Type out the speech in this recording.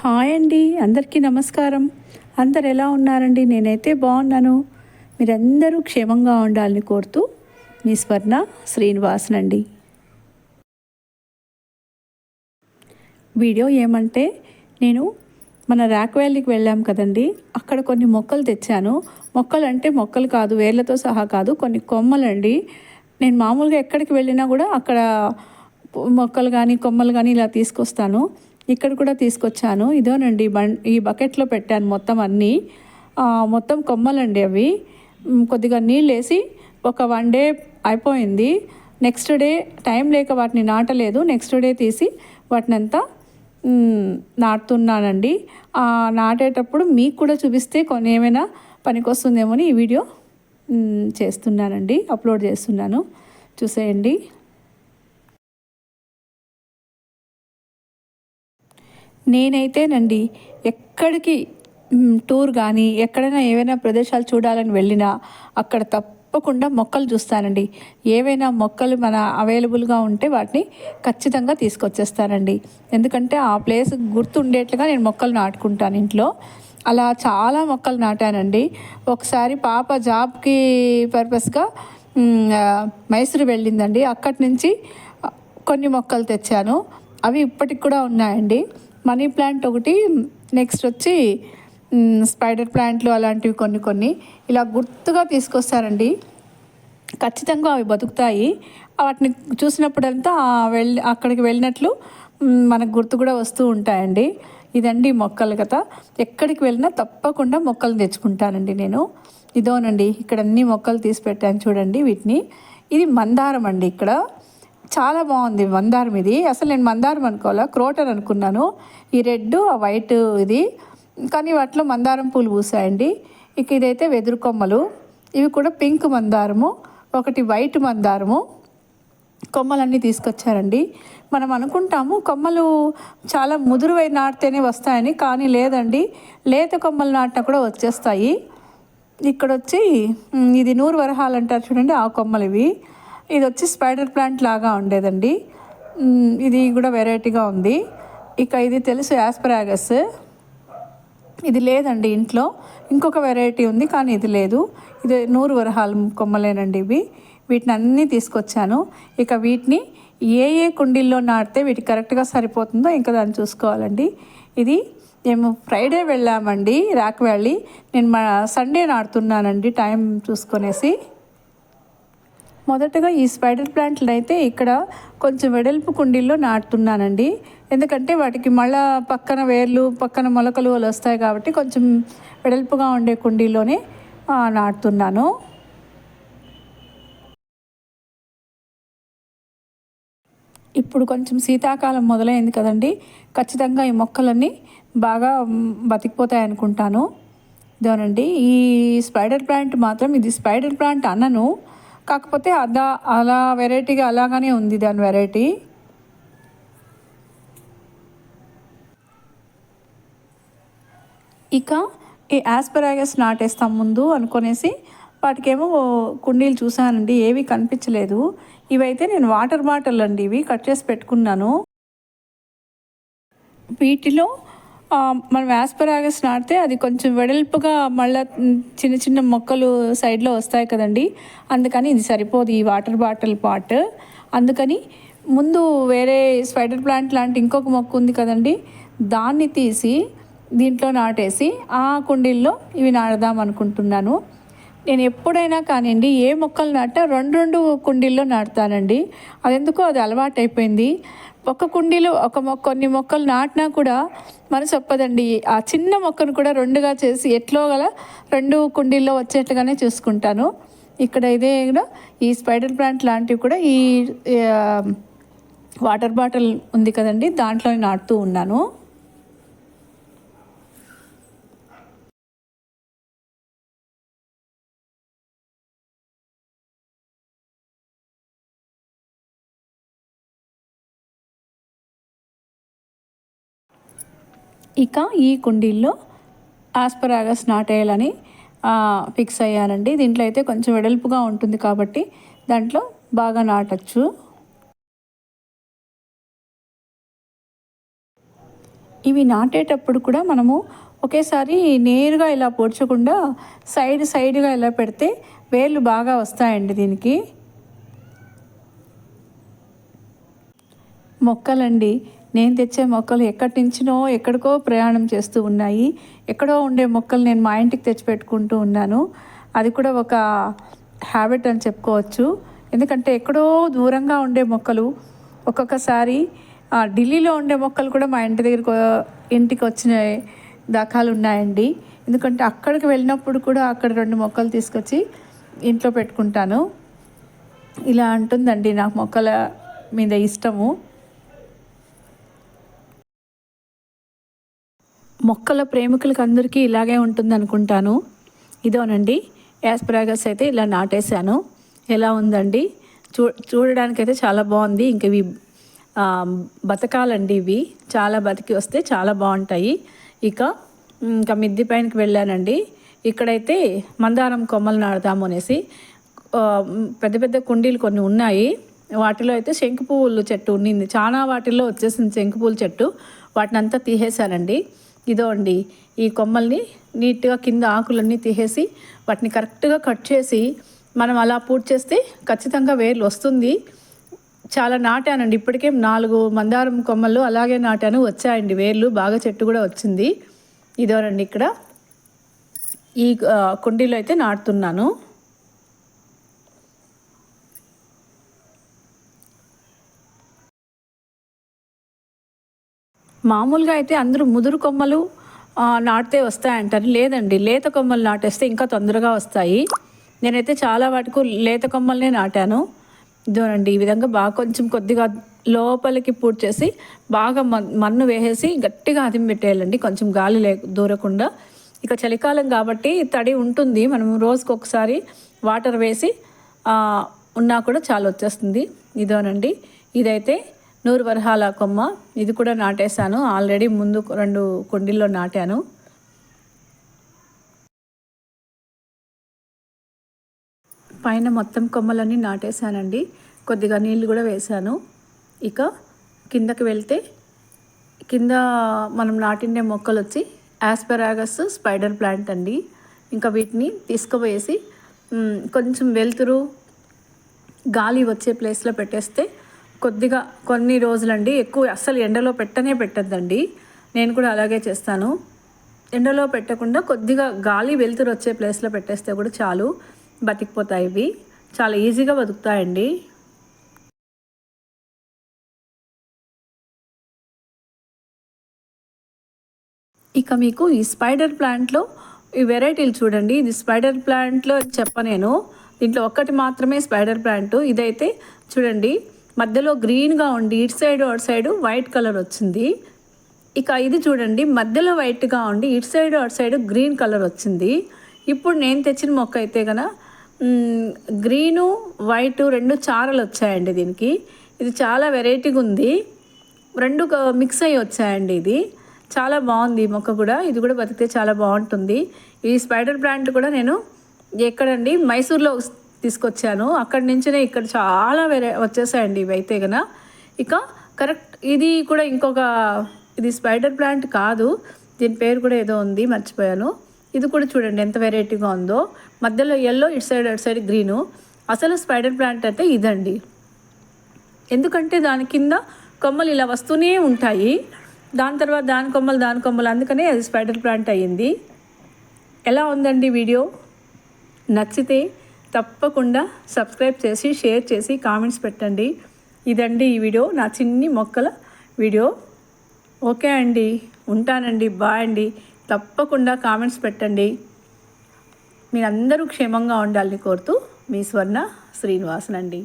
Hi అండి అందరికీ నమస్కారం. అందరు ఎలా ఉన్నారండి? నేనైతే బాగున్నాను. మీరందరూ క్షేమంగా ఉండాలని కోరుతూ మీ స్వర్ణ శ్రీనివాసనండి వీడియో ఏమంటే నేను మన ర్యాక్ వ్యాలీకి వెళ్ళాం కదండి. అక్కడ కొన్ని మొక్కలు తెచ్చాను. మొక్కలు అంటే మొక్కలు కాదు వేర్లతో సహా కాదు కొన్ని కొమ్మలండి. నేను మామూలుగా ఎక్కడికి వెళ్ళినా కూడా అక్కడ మొక్కలు కానీ కొమ్మలు కానీ ఇలా తీసుకొస్తాను. ఇక్కడ కూడా తీసుకొచ్చాను. ఇదోనండి బం ఈ బకెట్లో పెట్టాను మొత్తం అన్నీ. మొత్తం కొమ్మలండి అవి. కొద్దిగా నీళ్ళు వేసి ఒక వన్ డే అయిపోయింది. నెక్స్ట్ డే టైం లేక వాటిని నాటలేదు. నెక్స్ట్ డే తీసి వాటిని అంతా నాటుతున్నానండి. నాటేటప్పుడు మీకు కూడా చూపిస్తే కొన్ని ఏమైనా పనికొస్తుందేమో అని ఈ వీడియో చేస్తున్నానండి అప్లోడ్ చేస్తున్నాను. చూసేయండి. నేనైతేనండి ఎక్కడికి టూర్ కానీ ఎక్కడైనా ఏవైనా ప్రదేశాలు చూడాలని వెళ్ళినా అక్కడ తప్పకుండా మొక్కలు చూస్తానండి. ఏవైనా మొక్కలు మన అవైలబుల్గా ఉంటే వాటిని ఖచ్చితంగా తీసుకొచ్చేస్తానండి. ఎందుకంటే ఆ ప్లేస్ గుర్తుండేట్లుగా నేను మొక్కలు నాటుకుంటాను ఇంట్లో. అలా చాలా మొక్కలు నాటానండి. ఒకసారి పాప జాబ్కి పర్పస్గా మైసూరు వెళ్ళిందండి. అక్కడి నుంచి కొన్ని మొక్కలు తెచ్చాను. అవి ఇప్పటికి కూడా ఉన్నాయండి. మనీ ప్లాంట్ ఒకటి నెక్స్ట్ వచ్చి స్పైడర్ ప్లాంట్లు అలాంటివి కొన్ని కొన్ని. ఇలా గుర్తుగా తీసుకొస్తారండి. ఖచ్చితంగా అవి బతుకుతాయి. వాటిని చూసినప్పుడంతా వెళ్ళి అక్కడికి వెళ్ళినట్లు మనకు గుర్తు కూడా వస్తూ ఉంటాయండి. ఇదండి మొక్కలు కదా ఎక్కడికి వెళ్ళినా తప్పకుండా మొక్కలు తెచ్చుకుంటానండి నేను. ఇదోనండి ఇక్కడ అన్ని మొక్కలు తీసి పెట్టాను చూడండి వీటిని. ఇది మందారం అండి ఇక్కడ. చాలా బాగుంది మందారం ఇది. అసలు నేను మందారం అనుకోవాలా? క్రోటర్ అనుకున్నాను. ఈ రెడ్ ఆ వైట్ ఇది. కానీ వాటిలో మందారం పూలు పూసాయండి. ఇక ఇదైతే వెదురు కొమ్మలు. ఇవి కూడా పింక్ మందారము ఒకటి వైట్ మందారము. కొమ్మలన్నీ తీసుకొచ్చారండి. మనం అనుకుంటాము కొమ్మలు చాలా ముదురువై నాటితేనే వస్తాయని కానీ లేదండి. లేత కొమ్మలు నాటినా కూడా వచ్చేస్తాయి. ఇక్కడ వచ్చి ఇది నూరు వరహాలు అంటారు చూడండి ఆ కొమ్మలు ఇవి. ఇది వచ్చి స్పైడర్ ప్లాంట్ లాగా ఉండేదండి. ఇది కూడా వెరైటీగా ఉంది. ఇక ఇది తెలుసు యాస్పరాగస్. ఇది లేదండి ఇంట్లో. ఇంకొక వెరైటీ ఉంది కానీ ఇది లేదు. ఇది నూరు వరహాలు కొమ్మలేనండి ఇవి. వీటిని అన్నీ తీసుకొచ్చాను. ఇక వీటిని ఏ ఏ కుండీల్లో నాటితే వీటికి కరెక్ట్గా సరిపోతుందో ఇంకా దాన్ని చూసుకోవాలండి. ఇది మేము ఫ్రైడే వెళ్ళామండి రాక్ వ్యాలీ. నేను మా సండే నాటుతున్నానండి టైం చూసుకొనేసి. మొదటగా ఈ స్పైడర్ ప్లాంట్లు అయితే ఇక్కడ కొంచెం వెడల్పు కుండీల్లో నాటుతున్నానండి. ఎందుకంటే వాటికి మళ్ళా పక్కన వేర్లు పక్కన మొలకలు అలా వస్తాయి కాబట్టి కొంచెం వెడల్పుగా ఉండే కుండీలోనే నాటుతున్నాను. ఇప్పుడు కొంచెం శీతాకాలం మొదలైంది కదండి. ఖచ్చితంగా ఈ మొక్కలన్నీ బాగా బతికిపోతాయి అనుకుంటాను. ఇదేనండి. ఈ స్పైడర్ ప్లాంట్ మాత్రం ఇది స్పైడర్ ప్లాంట్ అన్నను కాకపోతే అదా అలా వెరైటీగా అలాగానే ఉంది దాని వెరైటీ. ఇక ఈ ఆస్పరాగస్ నాటేస్తాం ముందు అనుకునేసి వాటికేమో కుండీలు చూసానండి ఏవి కనిపించలేదు. ఇవైతే నేను వాటర్ బాటిల్ అండి ఇవి కట్ చేసి పెట్టుకున్నాను. వీటిలో మనం యాస్పరాగస్ నాటితే అది కొంచెం వెడల్పుగా మళ్ళీ చిన్న చిన్న మొక్కలు సైడ్లో వస్తాయి కదండి. అందుకని ఇది సరిపోదు ఈ వాటర్ బాటిల్ పాట్ అందుకని ముందు వేరే స్పైడర్ ప్లాంట్ లాంటి ఇంకొక మొక్క ఉంది కదండి. దాన్ని తీసి దీంట్లో నాటేసి ఆ కుండీల్లో ఇవి నాడదాం అనుకుంటున్నాను. నేను ఎప్పుడైనా కానివ్వండి ఏ మొక్కలు నాటినా రెండు రెండు కుండీల్లో నాటుతానండి. అదెందుకో అది అలవాటు అయిపోయింది ఒక కుండీలో ఒక మొక్క కొన్ని మొక్కలు నాటినా కూడా మనసు ఒప్పదండి ఆ చిన్న మొక్కను కూడా రెండుగా చేసి ఎట్లో గల రెండు కుండీల్లో వచ్చేట్లుగానే చూసుకుంటాను. ఇక్కడ ఇదే కూడా ఈ స్పైడర్ ప్లాంట్ లాంటివి కూడా ఈ వాటర్ బాటిల్ ఉంది కదండి దాంట్లో నాటుతూ ఉన్నాను. ఇక ఈ కుండీల్లో ఆస్పరాగస్ నాటేయాలని ఫిక్స్ అయ్యానండి. దీంట్లో అయితే కొంచెం వెడల్పుగా ఉంటుంది కాబట్టి దాంట్లో బాగా నాటచ్చు. ఇవి నాటేటప్పుడు కూడా మనము ఒకేసారి నేరుగా ఇలా పోడ్చకుండా సైడ్ సైడ్గా ఇలా పెడితే వేర్లు బాగా వస్తాయండి దీనికి. మొక్కలండి నేను తెచ్చే మొక్కలు ఎక్కడి నుంచినో ఎక్కడికో ప్రయాణం చేస్తూ ఉన్నాయి. ఎక్కడో ఉండే మొక్కలు నేను మా ఇంటికి తెచ్చిపెట్టుకుంటూ ఉన్నాను. అది కూడా ఒక హ్యాబిట్ అని చెప్పుకోవచ్చు. ఎందుకంటే ఎక్కడో దూరంగా ఉండే మొక్కలు ఒక్కొక్కసారి ఢిల్లీలో ఉండే మొక్కలు కూడా మా ఇంటి దగ్గరకు ఇంటికి వచ్చిన దాఖాలు ఉన్నాయండి. ఎందుకంటే అక్కడికి వెళ్ళినప్పుడు కూడా అక్కడ రెండు మొక్కలు తీసుకొచ్చి ఇంట్లో పెట్టుకుంటాను. ఇలా అంటుందండి నాకు మొక్కల మీద ఇష్టము. మొక్కల ప్రేమికులకి అందరికీ ఇలాగే ఉంటుంది అనుకుంటాను. ఇదోనండి. యాస్పరాగస్ అయితే ఇలా నాటేశాను. ఎలా ఉందండి? చూ చూడడానికి అయితే చాలా బాగుంది. ఇంక ఇవి బతకాలండి ఇవి. చాలా బతికి వస్తే చాలా బాగుంటాయి. ఇక ఇంకా మిద్ది పైనకి వెళ్ళానండి. ఇక్కడైతే మందారం కొమ్మలు నాడదాము అనేసి పెద్ద పెద్ద కుండీలు కొన్ని ఉన్నాయి. వాటిలో అయితే శంకు పువ్వులు చెట్టు ఉండింది చాలా వాటిల్లో వచ్చేసింది శంకు పువ్వుల చెట్టు. వాటిని అంతా తీసేశానండి. ఇదో అండి ఈ కొమ్మల్ని నీట్గా కింద ఆకులన్నీ తీసేసి వాటిని కరెక్ట్గా కట్ చేసి మనం అలా పూర్తి చేస్తే ఖచ్చితంగా వేర్లు వస్తుంది. చాలా నాటానండి ఇప్పటికే నాలుగు మందారం కొమ్మలు అలాగే నాటాను వచ్చాయండి వేర్లు బాగా చెట్టు కూడా వచ్చింది. ఇదోనండి ఇక్కడ. ఈ కుండీలో అయితే నాటుతున్నాను. మామూలుగా అయితే అందరూ ముదురు కొమ్మలు నాటితే వస్తాయంటారు. లేదండి లేత కొమ్మలు నాటేస్తే ఇంకా తొందరగా వస్తాయి. నేనైతే చాలా వాటికు లేత కొమ్మలనే నాటాను. ఇదోనండి ఈ విధంగా బాగా కొంచెం కొద్దిగా లోపలికి పూర్తి చేసి బాగా మన్ను వేసేసి గట్టిగా అదిం పెట్టేయాలండి. కొంచెం గాలి లే దూరకుండా. ఇక చలికాలం కాబట్టి తడి ఉంటుంది. మనం రోజుకు ఒకసారి వాటర్ వేసి ఉన్నా కూడా చాలా వచ్చేస్తుంది. ఇదోనండి ఇదైతే నూరు వరహాల కొమ్మ. ఇది కూడా నాటేశాను. ఆల్రెడీ ముందు రెండు కుండీల్లో నాటాను. పైన మొత్తం కొమ్మలన్నీ నాటేశానండి. కొద్దిగా నీళ్ళు కూడా వేశాను. ఇక కిందకి వెళ్తే కింద మనం నాటిండే మొక్కలు వచ్చి యాస్పెరాగస్ స్పైడర్ ప్లాంట్ అండి. ఇంకా వీటిని తీసుకుపోయేసి కొంచెం వెలుతురు గాలి వచ్చే ప్లేస్లో పెట్టేస్తే కొద్దిగా కొన్ని రోజులండి. ఎక్కువ అస్సలు ఎండలో పెట్టనే పెట్టద్దండి. నేను కూడా అలాగే చేస్తాను. ఎండలో పెట్టకుండా కొద్దిగా గాలి వెలుతురు వచ్చే ప్లేస్లో పెట్టేస్తే కూడా చాలు. బతికిపోతాయి ఇవి. చాలా ఈజీగా బతుకుతాయండి. ఇక మీకు ఈ స్పైడర్ ప్లాంట్లో ఈ వెరైటీలు చూడండి. ఇది స్పైడర్ ప్లాంట్లో చెప్ప నేను. దీంట్లో ఒక్కటి మాత్రమే స్పైడర్ ప్లాంట్. ఇదైతే చూడండి. మధ్యలో గ్రీన్గా ఉండి ఇటు సైడ్ అటు సైడ్ వైట్ కలర్ వచ్చింది. ఇక ఇది చూడండి మధ్యలో వైట్గా ఉండి ఇటు సైడ్ అటు సైడ్ గ్రీన్ కలర్ వచ్చింది. ఇప్పుడు నేను తెచ్చిన మొక్క అయితే కన గ్రీను వైటు రెండు చారలు వచ్చాయండి దీనికి. ఇది చాలా వెరైటీగా ఉంది. రెండు మిక్స్ అయ్యి వచ్చాయండి ఇది. చాలా బాగుంది ఈ మొక్క కూడా. ఇది కూడా బతికితే చాలా బాగుంటుంది. ఈ స్పైడర్ ప్లాంట్ కూడా నేను ఎక్కడండి? మైసూర్లో తీసుకొచ్చాను. అక్కడి నుంచినే ఇక్కడ చాలా వేరే వచ్చేసాయండి ఇవి అయితే కన ఇక కరెక్ట్ ఇది కూడా ఇంకొక ఇది స్పైడర్ ప్లాంట్ కాదు. దీని పేరు కూడా ఏదో ఉంది మర్చిపోయాను. ఇది కూడా చూడండి ఎంత వెరైటీగా ఉందో. మధ్యలో ఎల్లో ఇటు సైడ్ అటు సైడ్ గ్రీను అసలు స్పైడర్ ప్లాంట్ అయితే ఇదండి. ఎందుకంటే దాని కింద కొమ్మలు ఇలా వస్తూనే ఉంటాయి. దాని తర్వాత దాని కొమ్మలు దాని కొమ్మలు అందుకనే అది స్పైడర్ ప్లాంట్ అయ్యింది. ఎలా ఉందండి వీడియో? నచ్చితే తప్పకుండా సబ్స్క్రైబ్ చేసి షేర్ చేసి కామెంట్స్ పెట్టండి. ఇదండి ఈ వీడియో. నా చిన్ని మొక్కల వీడియో. ఓకే అండి. ఉంటానండి. బాయ్ అండి. తప్పకుండా కామెంట్స్ పెట్టండి. మీరందరూ క్షేమంగా ఉండాలని కోరుతూ మీ స్వర్ణ శ్రీనివాసన్ అండి